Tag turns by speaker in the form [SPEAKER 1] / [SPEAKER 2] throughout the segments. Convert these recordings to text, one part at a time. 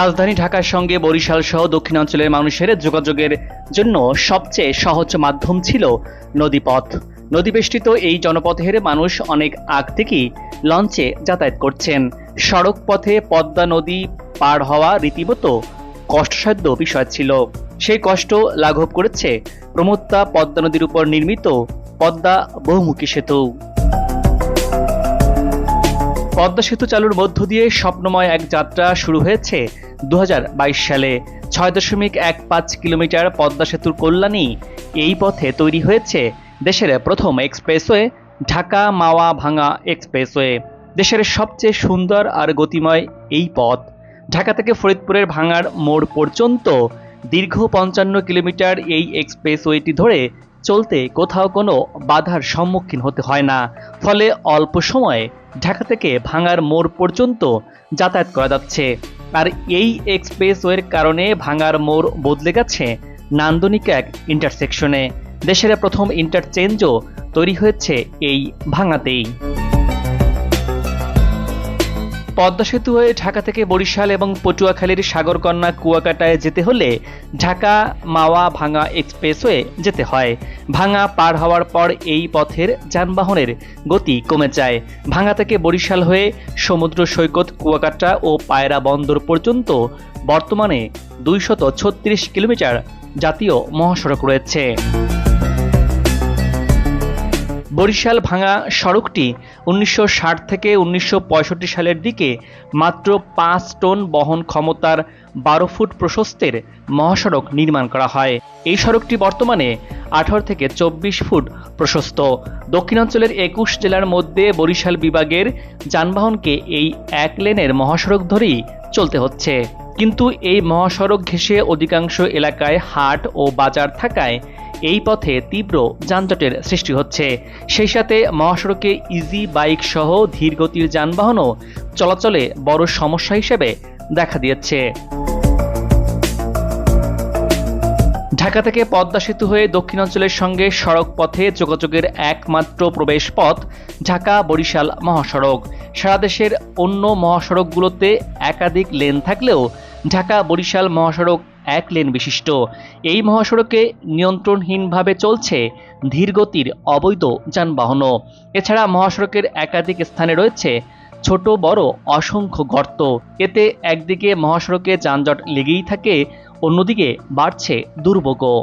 [SPEAKER 1] রাজধানী ঢাকার সঙ্গে বরিশাল সহ দক্ষিণাঞ্চলের মানুষের যোগাযোগের জন্য সবচেয়ে সহজ মাধ্যম ছিল নদীপথ। নদীবেষ্টিত এই জনপথের মানুষ অনেক আগ থেকেই লঞ্চে যাতায়াত করছেন। সড়ক পথে পদ্মা নদী পার হওয়া রীতিমতো কষ্টসাধ্য বিষয় ছিল। সেই কষ্ট লাঘব করেছে প্রমত্তা পদ্মা নদীর উপর নির্মিত পদ্মা বহুমুখী সেতু। পদ্মা সেতু চালুর মধ্য দিয়ে স্বপ্নময় এক যাত্রা শুরু হয়েছে দু হাজার বাইশ সালে ছয় দশমিক এক পাঁচ কিলোমিটার পদ্মা সেতুর কল্যাণী এই পথে তৈরি হয়েছে দেশের প্রথম এক্সপ্রেসওয়ে, ঢাকা মাওয়া ভাঙা এক্সপ্রেসওয়ে। দেশের সবচেয়ে সুন্দর আর গতিময় এই পথ। ঢাকা থেকে ফরিদপুরের ভাঙার মোড় পর্যন্ত দীর্ঘ পঞ্চান্ন কিলোমিটার এই এক্সপ্রেসওয়েটি ধরে চলতে কোথাও কোনো বাধার সম্মুখীন হতে হয় না। ফলে অল্প সময়ে ঢাকা থেকে ভাঙার মোড় পর্যন্ত যাতায়াত করা যাচ্ছে। আর এই এক্সপ্রেসওয়ের কারণে ভাঙার মোড় বদলে গেছে নান্দনিক এক ইন্টারসেকশনে দেশের প্রথম ইন্টারচেঞ্জও তৈরি হয়েছে এই ভাঙাতেই। পদ্মা সেতু হয়ে ঢাকা থেকে বরিশাল এবং পটুয়াখালীর সাগরকন্যা কুয়াকাটায় যেতে হলে ঢাকা মাওয়া ভাঙা এক্সপ্রেসওয়ে যেতে হয়। ভাঙা পার হওয়ার পর এই পথের যানবাহনের গতি কমে যায়। ভাঙা থেকে বরিশাল হয়ে সমুদ্র সৈকত, কুয়াকাটা ও পায়রা বন্দর পর্যন্ত বর্তমানে দুইশত ছত্রিশ কিলোমিটার জাতীয় মহাসড়ক রয়েছে। বরিশাল ভাঙা সড়কটি উনিশশো ষাট থেকে উনিশশো পঁয়ষট্টি সালের দিকে মাত্র পাঁচ টন বহন ক্ষমতার বারো ফুট প্রশস্তের মহাসড়ক নির্মাণ করা হয়। এই সড়কটি বর্তমানে আঠারো থেকে চব্বিশ ফুট প্রশস্ত। দক্ষিণাঞ্চলের একুশ জেলার মধ্যে বরিশাল বিভাগের যানবাহনকে এই এক লেনের মহাসড়ক ধরেই চলতে হচ্ছে। কিন্তু এই মহাসড়ক ঘেঁষে অধিকাংশ এলাকায় হাট ও বাজার থাকায় এই পথে তীব্র যানজটের সৃষ্টি হচ্ছে। সেই সাথে মহাসড়কে ইজি বাইক সহ ধীরগতির যানবাহনও চলাচলে বড় সমস্যা হিসেবে দেখা দিয়েছে। ঢাকা থেকে পদ্মা সেতু হয়ে দক্ষিণাঞ্চলের সঙ্গে সড়ক পথে যোগাযোগের একমাত্র প্রবেশ পথ ঢাকা বরিশাল মহাসড়ক। সারা দেশের অন্য মহাসড়কগুলোতে একাধিক লেন থাকলেও ঢাকা বরিশাল মহাসড়ক এক লেন বিশিষ্ট। এই মহাসড়কে নিয়ন্ত্রণহীনভাবে চলছে ধীরগতির অবৈধ যানবাহনও। এছাড়া মহাসড়কের একাধিক স্থানে রয়েছে ছোট, বড়, অসংখ্য গর্ত। এতে একদিকে মহাসড়কে যানজট লেগেই থাকে, অন্যদিকে বাড়ছে দুর্ভোগও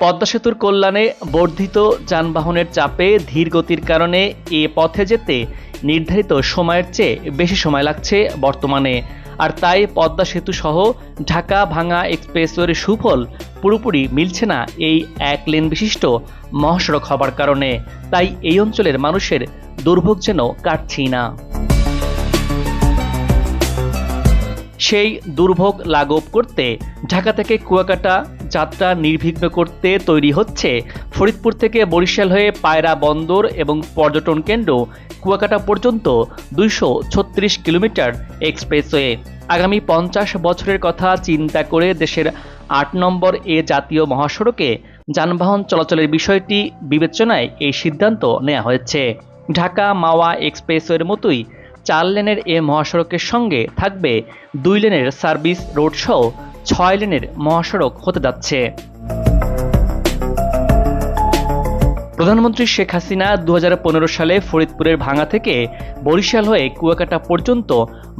[SPEAKER 1] পদ্মা সেতুর কল্যাণে বর্ধিত যানবাহনের চাপে ধীর গতির কারণে এ পথে যেতে নির্ধারিত সময়ের চেয়ে বেশি সময় লাগছে বর্তমানে। আর তাই পদ্মা সেতু সহ ঢাকা ভাঙা এক্সপ্রেসওয়ের সুফল পুরোপুরি মিলছে না এই এক লেন বিশিষ্ট মহাসড়ক হবার কারণে। তাই এই অঞ্চলের মানুষের দুর্ভোগ যেন কাটছেই না। সেই দুর্ভোগ লাঘব করতে ঢাকা থেকে কুয়াকাটা যাত্রা নির্বিঘ্ন করতে তৈরি হচ্ছে। ফরিদপুর থেকে বরিশাল হয়ে পায়রা বন্দর এবং পর্যটন কেন্দ্র কুয়াকাটা পর্যন্ত দুইশো ছত্রিশ কিলোমিটার এক্সপ্রেসওয়ে। আগামী পঞ্চাশ বছরের কথা চিন্তা করে দেশের আট নম্বর এ জাতীয় মহাসড়কে যানবাহন চলাচলের বিষয়টি বিবেচনায় এই সিদ্ধান্ত নেওয়া হয়েছে। ঢাকা মাওয়া এক্সপ্রেসওয়ের মতোই চার লেনের এ মহাসড়কের সঙ্গে থাকবে দুই লেনের সার্ভিস, রোড সহ ছয় লেনের মহাসড়ক হতে যাচ্ছে। প্রধানমন্ত্রী শেখ হাসিনা দু হাজার পনেরো সালে ফরিদপুরের ভাঙা থেকে বরিশাল হয়ে কুয়াকাটা পর্যন্ত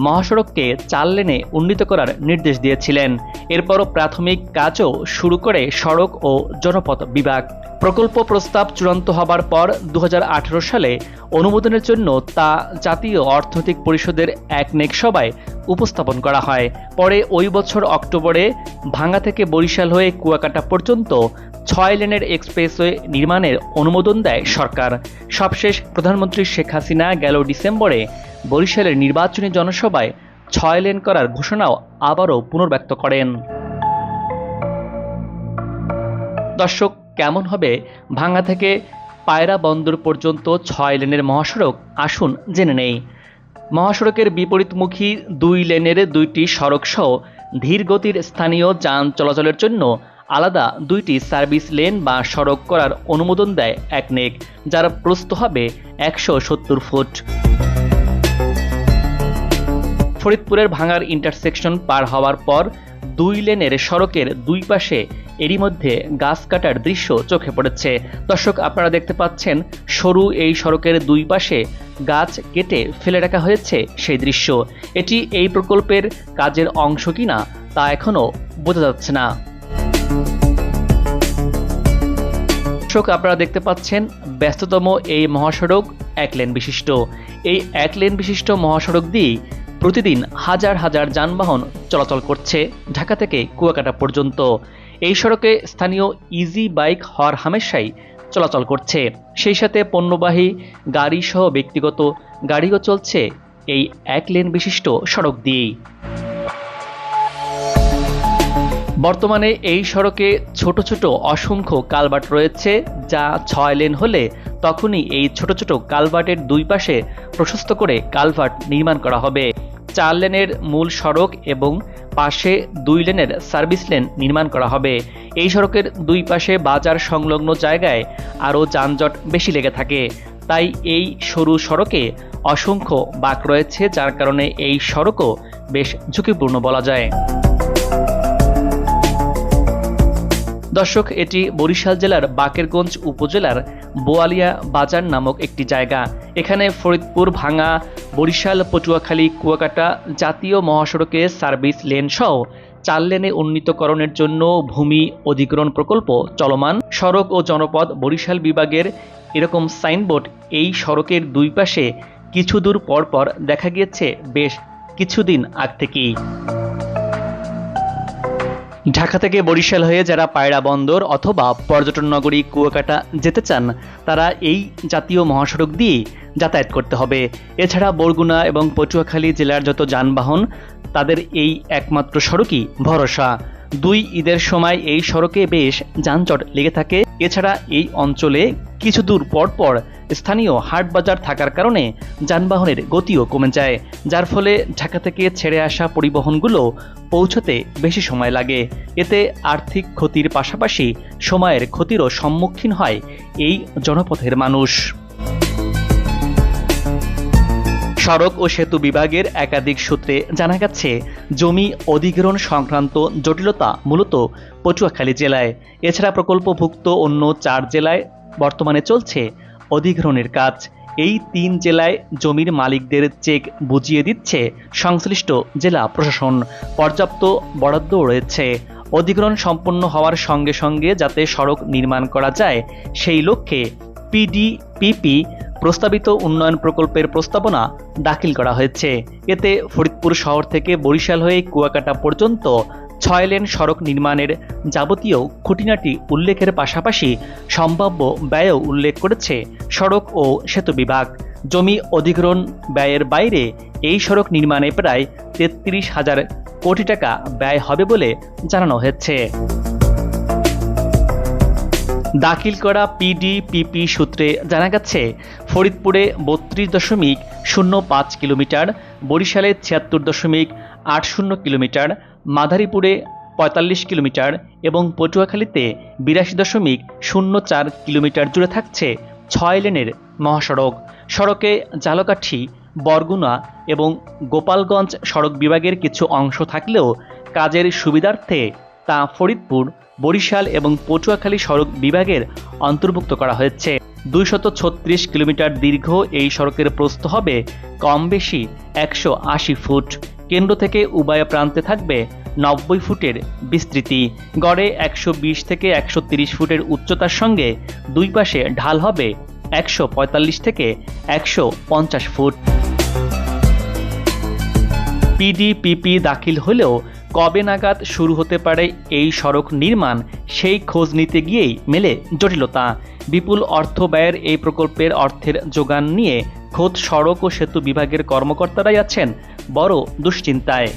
[SPEAKER 1] মহাসড়ককে চার লেনে উন্নীত করার নির্দেশ দিয়েছিলেন। এরপরও প্রাথমিক কাজও শুরু করে সড়ক ও জনপথ বিভাগ। প্রকল্প প্রস্তাব চূড়ান্ত হবার পর দু হাজার আঠেরো সালে অনুমোদনের জন্য তা জাতীয় অর্থনৈতিক পরিষদের এক নেক সভায় উপস্থাপন করা হয়। পরে ওই বছর অক্টোবরে ভাঙ্গা থেকে বরিশাল হয়ে কুয়াকাটা পর্যন্ত ছয় লেনের এক্সপ্রেসওয়ে নির্মাণের অনুমোদন দেয় সরকার। সবশেষ প্রধানমন্ত্রী শেখ হাসিনা গেল ডিসেম্বরে বরিশালের নির্বাচনী জনসভায় ছয় লেন করার ঘোষণাও আবারও পুনর্ব্যক্ত করেন। দর্শক, কেমন হবে? ভাঙ্গা থেকে পায়রা বন্দর পর্যন্ত ছয় লেনের মহাসড়ক? আসুন জেনে নেই। মহাসড়কের বিপরীতমুখী দুই লেনের দুইটি সড়ক সহ ধীর গতির স্থানীয় যান চলাচলের জন্য আলাদা দুইটি সার্ভিস লেন বা সড়ক করার অনুমোদন দেয় একনেক যার প্রস্থ হবে একশো সত্তর ফুট। ফরিদপুরের ভাঙার ইন্টারসেকশন পার হওয়ার পর দুই লেনের সড়কের দুই পাশে এরই মধ্যে গাছ কাটার দৃশ্য চোখে পড়েছে। দর্শক, আপনারা দেখতে পাচ্ছেন, সরু এই সড়কের দুই পাশে গাছ কেটে ফেলে রাখা হয়েছে সেই দৃশ্য। এটি এই প্রকল্পের কাজের অংশ কিনা তা এখনও বোঝা যাচ্ছে না। দর্শক, আপনারা দেখতে পাচ্ছেন ব্যস্ততম এই মহাসড়ক এক লেন বিশিষ্ট। এই এক লেন বিশিষ্ট মহাসড়ক দিয়ে প্রতিদিন হাজার হাজার যানবাহন চলাচল করছে ঢাকা থেকে কুয়াকাটা পর্যন্ত। এই সড়কে স্থানীয় ইজি বাইক হর হামেশাই চলাচল করছে। সেই সাথে পণ্যবাহী গাড়ি সহ ব্যক্তিগত গাড়িও চলছে এই এক লেন বিশিষ্ট সড়ক দিয়েই। বর্তমানে এই সড়কে ছোট ছোট অসংখ্য কালভার্ট রয়েছে, যা ছয় লেন হলে তখনই এই ছোট ছোট কালভার্টের দুই পাশে প্রশস্ত করে কালভার্ট নির্মাণ করা হবে। চার লেনের মূল সড়ক এবং পাশে দুই লেনের সার্ভিস লেন নির্মাণ করা হবে। এই সড়কের দুই পাশে বাজার সংলগ্ন জায়গায় আরও যানজট বেশি লেগে থাকে। তাই এই সরু সড়কে অসংখ্য বাঁক রয়েছে, যার কারণে এই সড়কও বেশ ঝুঁকিপূর্ণ বলা যায়। দর্শক, এটি বরিশাল জেলার বাকেরগঞ্জ উপজেলার বোয়ালিয়া বাজার নামক একটি জায়গা। এখানে ফরিদপুর ভাঙা বরিশাল, পটুয়াখালী, কুয়াকাটা জাতীয় মহাসড়কে সার্ভিস লেন সহ চার লেনে উন্নীতকরণের জন্য ভূমি অধিগ্রহণ প্রকল্প চলমান। সড়ক ও জনপদ বরিশাল বিভাগের এরকম সাইনবোর্ড এই সড়কের দুই পাশে কিছু দূর পর পর দেখা গিয়েছে বেশ কিছুদিন আগ থেকেই। ঢাকা থেকে বরিশাল হয়ে যারা পায়রা বন্দর অথবা পর্যটন নগরী কুয়াকাটা যেতে চান, তারা এই জাতীয় মহাসড়ক দিয়ে যাতায়াত করতে হবে। এছাড়া বরগুনা এবং পটুয়াখালী জেলার যত যানবাহন, তাদের এই একমাত্র সড়কই ভরসা। দুই ঈদের সময় এই সড়কে বেশ যানজট লেগে থাকে। এছাড়া এই অঞ্চলে কিছু দূর পর পর স্থানীয় হাট বাজার থাকার কারণে যানবাহনের গতিও কমে যায়, যার ফলে ঢাকা থেকে ছেড়ে আসা পরিবহনগুলো পৌঁছতে বেশি সময় লাগে। এতে আর্থিক ক্ষতির পাশাপাশি সময়ের ক্ষতিরও সম্মুখীন হয় এই জনপথের মানুষ। সড়ক ও সেতু বিভাগের একাধিক সূত্রে জানা গেছে, জমি অধিগ্রহণ সংক্রান্ত জটিলতা মূলত পটুয়াখালী জেলায়। এছাড়া প্রকল্পভুক্ত অন্য চার জেলায় বর্তমানে চলছে অধিগ্রহণের কাজ। এই তিন জেলায় জমির মালিকদের চেক বুঝিয়ে দিচ্ছে সংশ্লিষ্ট জেলা প্রশাসন। পর্যাপ্ত বরাদ্দও রয়েছে। অধিগ্রহণ সম্পন্ন হওয়ার সঙ্গে সঙ্গে যাতে সড়ক নির্মাণ করা যায়, সেই লক্ষ্যে পিডিপিপি প্রস্তাবিত উন্নয়ন প্রকল্পের প্রস্তাবনা দাখিল করা হয়েছে। এতে ফরিদপুর শহর থেকে বরিশাল হয়ে কুয়াকাটা পর্যন্ত ছয় লেন সড়ক নির্মাণের যাবতীয় খুঁটিনাটি উল্লেখের পাশাপাশি সম্ভাব্য ব্যয়ও উল্লেখ করেছে সড়ক ও সেতু বিভাগ। জমি অধিগ্রহণ ব্যয়ের বাইরে এই সড়ক নির্মাণে প্রায় তেত্রিশ হাজার কোটি টাকা ব্যয় হবে বলে জানানো হয়েছে। দাখিল করা পিডিপিপি সূত্রে জানা গেছে, ফরিদপুরে বত্রিশ দশমিক শূন্য পাঁচ কিলোমিটার, বরিশালে ছিয়াত্তর দশমিক আট শূন্য কিলোমিটার মাদারীপুরে পঁয়তাল্লিশ কিলোমিটার এবং পটুয়াখালীতে বিরাশি দশমিক শূন্য চার কিলোমিটার জুড়ে থাকছে ছয় লেনের মহাসড়ক। সড়কে জালকাঠি, বরগুনা এবং গোপালগঞ্জ সড়ক বিভাগের কিছু অংশ থাকলেও কাজের সুবিধার্থে তা ফরিদপুর, বরিশাল এবং পটুয়াখালী সড়ক বিভাগের অন্তর্ভুক্ত করা হয়েছে। দুইশত ছত্রিশ কিলোমিটার দীর্ঘ এই সড়কের প্রস্থ হবে কম বেশি একশো আশি ফুট। কেন্দ্র থেকে উভয় প্রান্তে থাকবে নব্বই ফুটের বিস্তৃতি। গড়ে একশো বিশ থেকে একশো ফুটের উচ্চতার সঙ্গে দুই পাশে ঢাল হবে একশো পঁয়তাল্লিশ থেকে একশো পঞ্চাশ ফুট। পিডিপিপি দাখিল হলেও কবে নাগাদ শুরু হতে পারে এই সড়ক নির্মাণ, সেই খোঁজ নিতে গিয়েই মেলে জটিলতা। বিপুল অর্থ ব্যয়ের এই প্রকল্পের অর্থের যোগান নিয়ে খোদ সড়ক ও সেতু বিভাগের কর্মকর্তারাই আছেন বড় দুশ্চিন্তায়।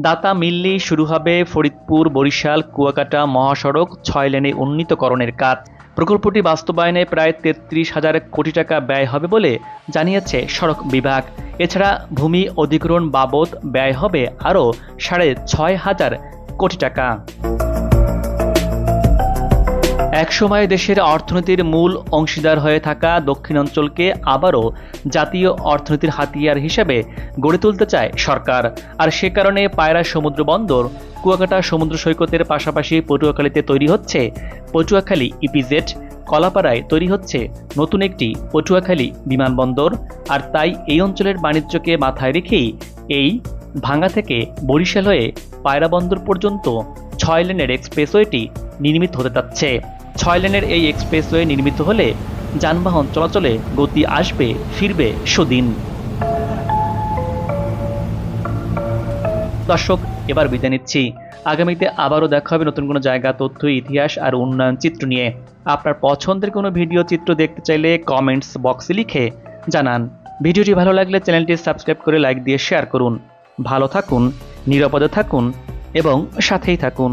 [SPEAKER 1] দাতা মিললেই শুরু হবে ফরিদপুর, বরিশাল, কুয়াকাটা মহাসড়ক ছয় লেনে উন্নীতকরণের কাজ। প্রকল্পটি বাস্তবায়নে প্রায় তেত্রিশ হাজার কোটি টাকা ব্যয় হবে বলে জানিয়েছে সড়ক বিভাগ। এছাড়া ভূমি অধিগ্রহণ বাবদ ব্যয় হবে আরও সাড়ে ছয় হাজার কোটি টাকা। একসময় দেশের অর্থনীতির মূল অংশীদার হয়ে থাকা দক্ষিণাঞ্চলকে আবারও জাতীয় অর্থনীতির হাতিয়ার হিসেবে গড়ে তুলতে চায় সরকার। আর সে কারণে পায়রা সমুদ্র বন্দর, কুয়াকাটা সমুদ্র সৈকতের পাশাপাশি পটুয়াখালীতে তৈরি হচ্ছে পটুয়াখালী ইপিজেড কলাপাড়ায় তৈরি হচ্ছে নতুন একটি পটুয়াখালী বিমানবন্দর। আর তাই এই অঞ্চলের বাণিজ্যকে মাথায় রেখেই এই ভাঙ্গা থেকে বরিশাল হয়ে পায়রা বন্দর পর্যন্ত ছয় লেনের এক্সপ্রেসওয়েটি নির্মিত হতে যাচ্ছে। ছয় লেনের এই এক্সপ্রেসওয়ে নির্মিত হলে যানবাহন চলাচলে গতি আসবে, ফিরবে সুদিন। দর্শক, এবার বিদায় নিচ্ছি। আগামীতে আবারও দেখা হবে নতুন কোনো জায়গা, তথ্য, ইতিহাস আর উন্নয়ন চিত্র নিয়ে। আপনার পছন্দের কোনো ভিডিও চিত্র দেখতে চাইলে কমেন্টস বক্সে লিখে জানান। ভিডিওটি ভালো লাগলে চ্যানেলটি সাবস্ক্রাইব করে লাইক দিয়ে শেয়ার করুন। ভালো থাকুন, নিরাপদে থাকুন এবং সাথেই থাকুন।